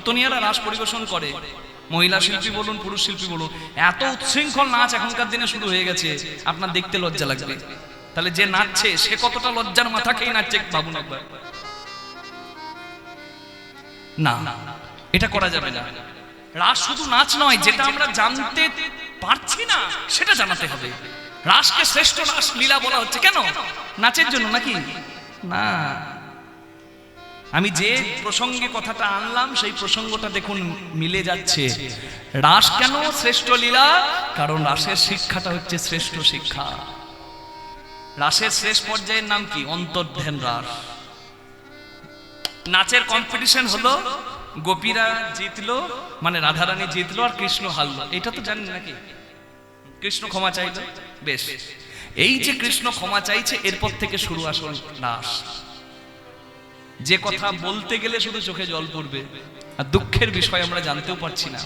নর্তনীয়ারা রাস পরিবেশন করে। মহিলা শিল্পী বলুন, পুরুষ শিল্পী বলুন, এত উচ্ছৃঙ্খল নাচ এখনকার দিনে শুরু হয়ে গেছে, আপনার দেখতে লজ্জা লাগবে। তাহলে যে নাচছে, সে কতটা লজ্জার মাথা খেয়ে নাচছে, ভাবুন একবার। না, এটা করা যাবে না। রাস শুধু নাচ নয়, যেটা আমরা জানতে পারছি না, সেটা জানাতে হবে। রাসকে শ্রেষ্ঠ রাস লীলা বলা হচ্ছে। কেন? নাচের জন্য নাকি? না। আমি যে প্রসঙ্গে কথাটা আনলাম, সেই প্রসঙ্গটা দেখুন মিলে যাচ্ছে। রাস কেন শ্রেষ্ঠ লীলা? কারণ রাসের শিক্ষাটা হচ্ছে শ্রেষ্ঠ শিক্ষা। রাসের শেষ পর্যায়ের নাম কি? অন্তর্ধ্যান রাস নাচের কম্পিটিশন হলো, গোপীরা জিতলো মানে রাধারানী জিতলো আর কৃষ্ণ হারলো। এটা তো জানেন নাকি? কৃষ্ণ ক্ষমা চাইলো? বেশ। এই যে কৃষ্ণ ক্ষমা চাইছে, এরপর থেকে শুরু আসল রাস যে কথা বলতে গেলে শুধু চোখে জল পড়বে, আর দুঃখের বিষয় আমরা জানতেও পারছি না।